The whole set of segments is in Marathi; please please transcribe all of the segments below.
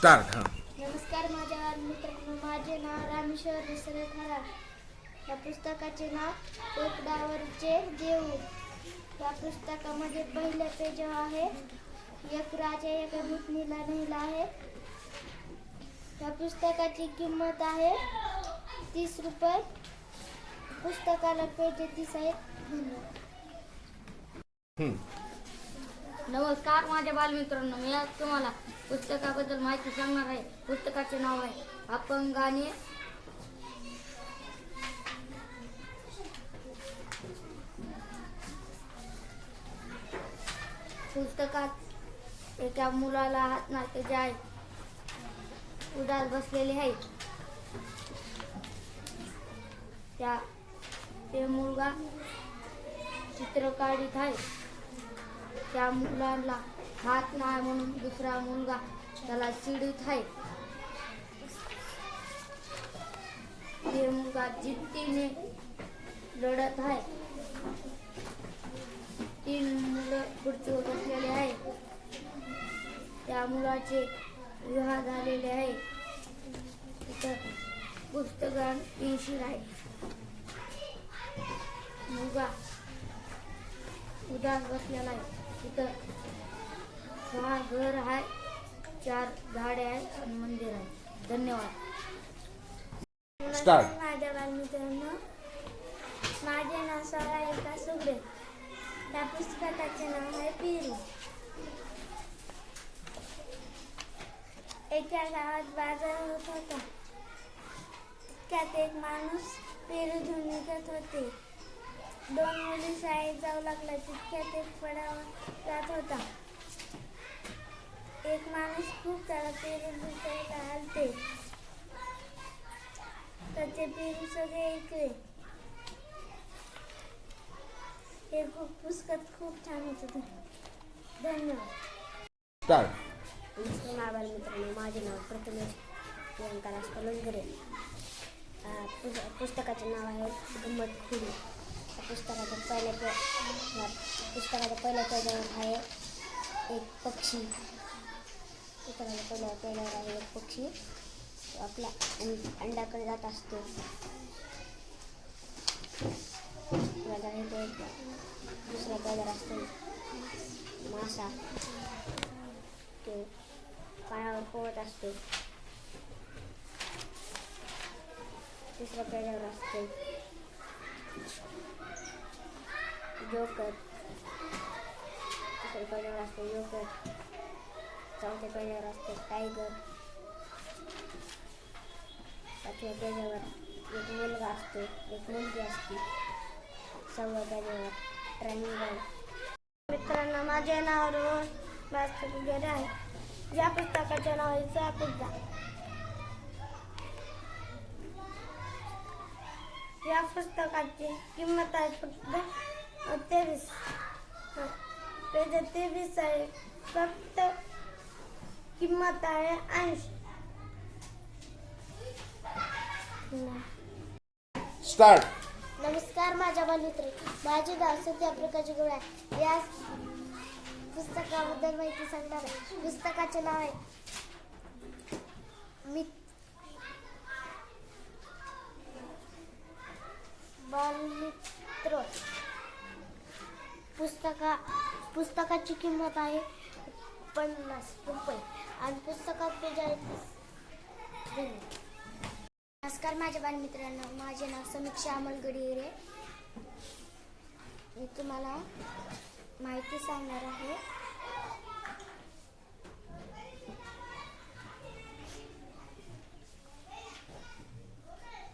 स्टार्ट हां. नमस्कार माझ्या मित्रांनो माझे नाव रामेश्वर दसरे खरात या पुस्तकाचे नाव टेकडावरचे देऊ या पुस्तकामध्ये पहिल्या पेजावर आहे एक राजा एका भूतनीला नेला आहे. या पुस्तकाची किंमत आहे तीस रुपये. पुस्तकाला पेज तीस आहेत धन्यवाद. हं. नमस्कार माझ्या बालमित्रांनो मी आज तुम्हाला पुस्तकाबद्दल माहिती सांगणार आहे. पुस्तकाचे नाव आहे अपंगाने पुस्तकात एका मुलाला हात नाते जे आहे. उदास बसलेले आहे. त्या ते मुलगा चित्र काढीत आहे. त्या मुलाला हात नाही म्हणून दुसरा मुलगा त्याला चिडीत आहे. ते मुलगा जिद्दीने लढत आहे. तीन मुलं खुर्चीवर बसलेले आहे त्या मुलाचे विवाह झालेले आहे. तिथं पुस्तकात पेन्शिल आहे. मुलगा उदास बसलेला आहे. तिथं सहा घर आहे चार झाडे आहेत आणि मंदिर आहे. धन्यवाद. Start. माझ्या बालमित्रांनो माझे नाव सोळा एका सुगडे. त्या पुस्तकाचे नाव आहे पेरू. एका गावात बाजार होत होता. त्यात एक माणूस पेरू घेऊन निघत होते. दोन मुली शाळेत जाऊ लागल्या तितक्यात एक पडावर जात होता. एक माणूस खूप त्याला पेरू विकायला आलते त्याचे पेरू सगळे इकडे. हे खूप पुस्तक खूप छान होतं धन्यवाद. स्टार्ट नमस्कार माझ्या बालमित्रांनो माझे नाव प्रथमेश प्रियंका राज पलंगरे पुस्तकाचे नाव आहे गंमत खुडी या पुस्तकाच्या पहिल्या पुस्तकाच्या पहिल्या आहे एक पक्षी. पुस्तकाच्या पहिल्या पेजावर आहे एक पक्षी तो आपल्या अंड- अंड्याकडे जात असतो त्याला हे ते दुसऱ्या पेजावर असतो मासा तो पायावर पोहत असतो तिसऱ्या पेजावर असतो जोकर तिसऱ्या पेजावर असतो जोकर चौथ्या पेजावर असते टायगर. पाचव्या पेजावर एक मुलगा असतो एक मुलगी असते. सहाव्या पेजावर ट्रँगल मित्रांनो माझे नाव रोहन भास्कर वगैरे आहे. या पुस्तकाचे नाव आहे चापुद्दा या पुस्तकाची किंमत आहे फक्त तेवीस. पेज तेवीस आहे फक्त किंमत आहे ऐंशी. स्टार्ट. नमस्कार माझ्या बालमित्र. माझे नाव सध्या प्रकाश गवळे आहे. या पुस्तकाबद्दल माहिती सांगणार आहे. पुस्तकाचे नाव आहे मित बालमित्र. पुस्तका पुस्तकाची किंमत आहे पन्नास रुपये. आणि पुस्तकात पेज आहे नमस्कार माझ्या बालमित्रांनो माझे नाव समीक्षा अमल गडिरे मी तुम्हाला माहिती सांगणार आहे.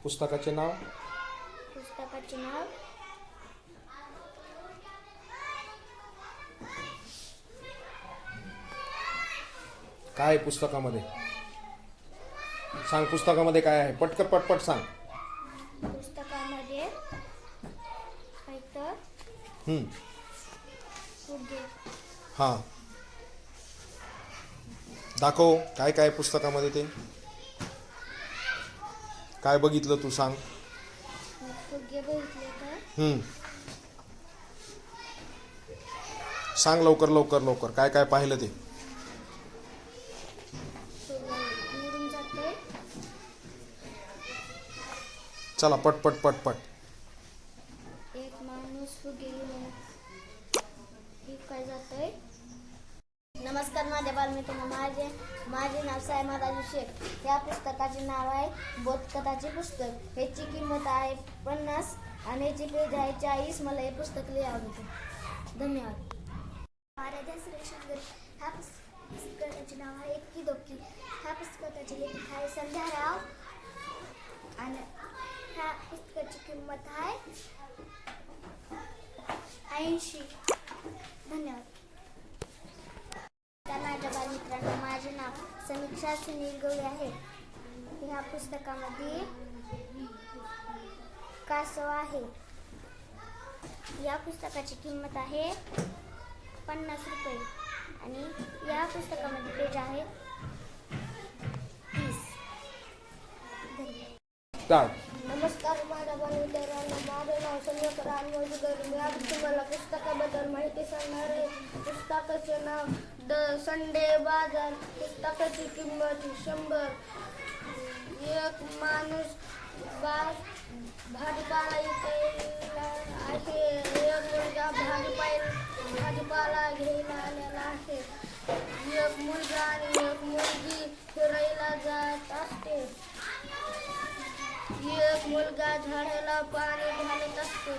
पुस्तकाचे नाव? पुस्तकाचे नाव? काय आहे पुस्तकामध्ये? सांग पुस्तकामध्ये काय आहे? पटकन पटपट सांग. पुस्तकामध्ये हम्म. हां. दाखव काय काय आहे पुस्तकामध्ये ते? काय बघितलं तू सांग. फुगे बघितले तर हम्म. सांग लवकर लवकर लवकर. काय काय पाहिलं ते फुगे उडून जाते चला पट पट पट पट. एक माणूस फुगे घेऊन काय जातोय? नमस्कार माझ्या बालमित्रांनो माझे. माझे नाव साहेब राजू शेख या पुस्तकाचे नाव आहे बोधकथाचे पुस्तक. ह्याची किंमत आहे पन्नास आणि याची पेज आहे चाळीस. मला हे पुस्तक लई आवडते. धन्यवाद. आराध्या ह्या पुस्तकाचे नाव आहे इतकी दोकी ह्या पुस्तकाचे लेखक आहे संध्याराव. आणि ह्या पुस्तकाची किंमत आहे. ऐंशी. धन्यवाद. माझ्या बालमित्रांनो माझे नाव समीक्षा सुनील गवळी आहे. ह्या पुस्तकामध्ये कासव आहे. या पुस्तकाची किंमत आहे पन्नास रुपये आणि या पुस्तकामध्ये पेज आहे तीस. धन्यवाद. नमस्कार माझ्या बालमित्रांनो माझं नाव संजयकर अनमोलकर मी आज तुम्हाला पुस्तकाबद्दल माहिती सांगणार आहे. पुस्तकाचे नाव द संडे बाजार. पुस्तकाची किंमत शंभर. एक माणूस बा भाजीपाला इकायला मुलगा झाडाला पाणी घालत असतो.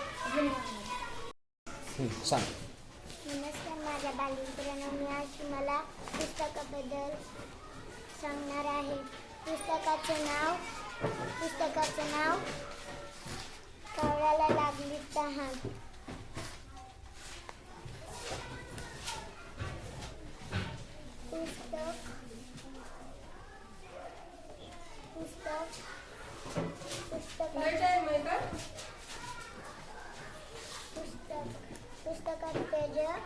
सांग. नमस्कार माझ्या बालमित्रांनो मी आज तुम्हाला पुस्तकाबद्दल सांगणार आहे. पुस्तकाचे नाव पुस्तकाचं नाव कावळ्याला लागली तहान पुस्तक पुस्तक पुस्तक पुस्तक पुस्तकात